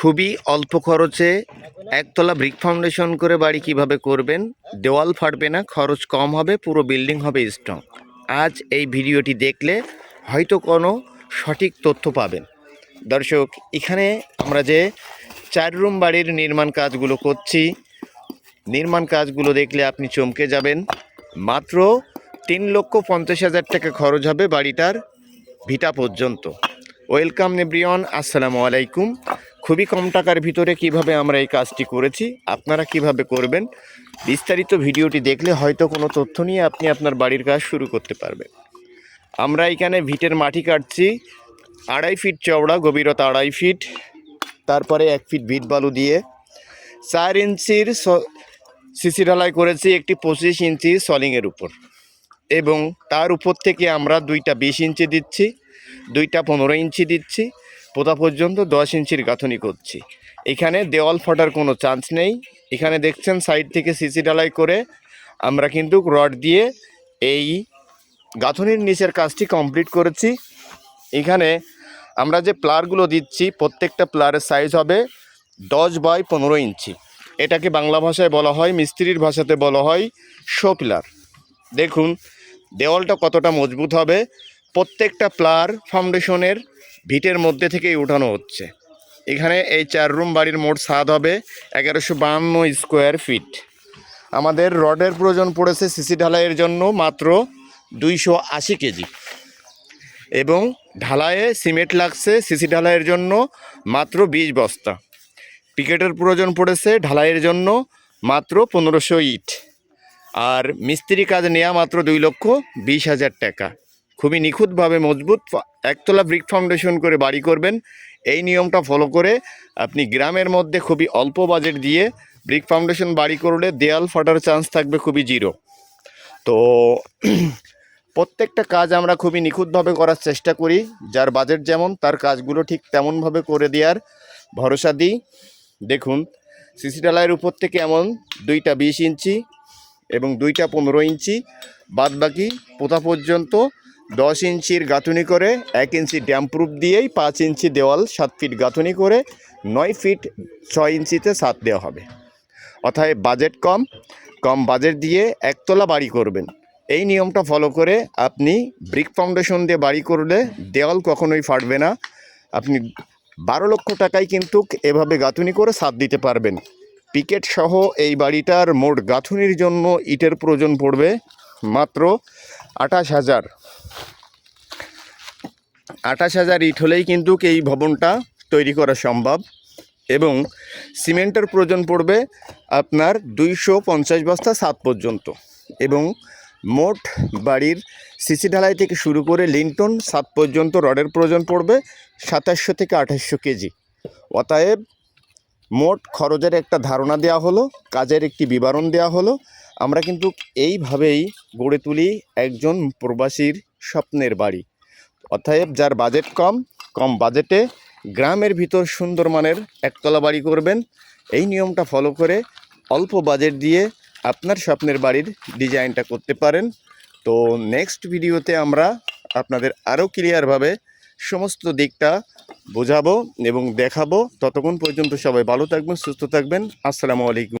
খুবই অল্প খরচে একতলা ব্রিক ফাউন্ডেশন করে বাড়ি কীভাবে করবেন, দেওয়াল ফাটবে না, খরচ কম হবে, পুরো বিল্ডিং হবে স্ট্রং আজ এই ভিডিওটি দেখলে হয়তো কোনো সঠিক তথ্য পাবেন। দর্শক, এখানে আমরা যে চার রুম বাড়ির নির্মাণ কাজগুলো করছি, নির্মাণ কাজগুলো দেখলে আপনি চমকে যাবেন। মাত্র তিন লক্ষ পঞ্চাশ হাজার টাকা খরচ হবে বাড়িটার ভিটা পর্যন্ত। ওয়েলকাম নেব্রিয়ন, আসসালামু আলাইকুম। খুবই কম টাকার ভিতরে কীভাবে আমরা এই কাজটি করেছি, আপনারা কীভাবে করবেন, বিস্তারিত ভিডিওটি দেখলে হয়তো কোনো তথ্য নিয়ে আপনি আপনার বাড়ির কাজ শুরু করতে পারবেন। আমরা এখানে ভিটের মাটি কাটছি, আড়াই ফিট চওড়া, গভীরতা আড়াই ফিট, তারপরে এক ফিট ভিট বালু দিয়ে। চার ইঞ্চির সিসি ঢালাই করেছি একটি পঁচিশ ইঞ্চি সলিংয়ের উপর এবং তার উপর থেকে আমরা দুইটা বিশ ইঞ্চি দিচ্ছি, দুইটা পনেরো ইঞ্চি দিচ্ছি। পোতা পর্যন্ত দশ ইঞ্চির গাঁথনি করছি। এখানে দেওয়াল ফাটার কোনো চান্স নেই। এখানে দেখছেন সাইড থেকে সিসি ঢালাই করে আমরা কিন্তু রড দিয়ে এই গাঁথনির নিচের কাজটি কমপ্লিট করেছি। এখানে আমরা যে প্লারগুলো দিচ্ছি, প্রত্যেকটা প্লারের সাইজ হবে দশ বাই পনেরো ইঞ্চি। এটাকে বাংলা ভাষায় বলা হয়, মিস্ত্রির ভাষাতে বলা হয়, শো পিলার। দেখুন, দেওয়ালটা কতটা মজবুত হবে প্রত্যেকটা প্লার ফাউন্ডেশনের ভিটের মধ্যে থেকেই উঠানো হচ্ছে। এখানে এই চার রুম বাড়ির মোট স্বাদ হবে এগারোশো বাহান্ন স্কোয়ার ফিট। আমাদের রডের প্রয়োজন পড়েছে সিসি ঢালাইয়ের জন্য মাত্র দুইশো আশি কেজি। এবং ঢালাইয়ে সিমেন্ট লাগছে সিসি ঢালাইয়ের জন্য মাত্র বিশ বস্তা। পিকেটের প্রয়োজন পড়েছে ঢালাইয়ের জন্য মাত্র পনেরোশো ইট। আর মিস্ত্রি কাজ নেওয়া মাত্র দুই লক্ষ বিশ হাজার টাকা। খুবই নিখুঁতভাবে মজবুত একতলা ব্রিক ফাউন্ডেশন করে বাড়ি করবেন। এই নিয়মটা ফলো করে আপনি গ্রামের মধ্যে খুবই অল্প বাজেট দিয়ে ব্রিক ফাউন্ডেশন বাড়ি করলে দেয়াল ফাটার চান্স থাকবে খুবই জিরো। তো প্রত্যেকটা কাজ আমরা খুবই নিখুঁতভাবে করার চেষ্টা করি। যার বাজেট যেমন, তার কাজগুলো ঠিক তেমনভাবে করে দেওয়ার ভরসা দিই। দেখুন, সিসি ডালাইয়ের উপর থেকে এমন দুইটা বিশ ইঞ্চি এবং দুইটা পনেরো ইঞ্চি। বাদ বাকি পোতা পর্যন্ত দশ ইঞ্চির গাঁথুনি করে এক ইঞ্চি ড্যাম প্রুফ দিয়েই পাঁচ ইঞ্চি দেওয়াল, সাত ফিট গাঁথুনি করে নয় ফিট ছয় ইঞ্চিতে সাত দেওয়া হবে। অর্থাৎ বাজেট কম কম বাজেট দিয়ে একতলা বাড়ি করবেন। এই নিয়মটা ফলো করে আপনি ব্রিক ফাউন্ডেশন দিয়ে বাড়ি করলে দেওয়াল কখনোই ফাটবে না। আপনি বারো লক্ষ টাকায় কিন্তু এভাবে গাঁথুনি করে সাত দিতে পারবেন। পিকেট সহ এই বাড়িটার মোট গাঁথুনির জন্য ইটের প্রয়োজন পড়বে মাত্র আঠাশ হাজার। আঠাশ হাজার ইট হলেই কিন্তু এই ভবনটা তৈরি করা সম্ভব এবং সিমেন্টের প্রয়োজন পড়বে আপনার দুইশো পঞ্চাশ বস্তা সাত পর্যন্ত এবং মোট বাড়ির সিসি ঢালাই থেকে শুরু করে লিন্টন সাত পর্যন্ত রডের প্রয়োজন পড়বে সাতাশশো থেকে আঠাশশো কেজি। অতএব মোট খরচের একটা ধারণা দেওয়া হলো, কাজের একটি বিবরণ দেওয়া হলো আমরা কিন্তু এইভাবেই গড়ে তুলি একজন প্রবাসীর স্বপ্নের বাড়ি। অতএব যার বাজেট কম কম বাজেটে গ্রামের ভিতর সুন্দর মানের একতলা বাড়ি করবেন, এই নিয়মটা ফলো করে অল্প বাজেট দিয়ে আপনার স্বপ্নের বাড়ির ডিজাইনটা করতে পারেন। তো নেক্সট ভিডিওতে আমরা আপনাদের আরও ক্লিয়ারভাবে সমস্ত দিকটা বোঝাবো এবং দেখাবো। ততক্ষণ পর্যন্ত সবাই ভালো থাকবেন, সুস্থ থাকবেন। আসসালামু আলাইকুম।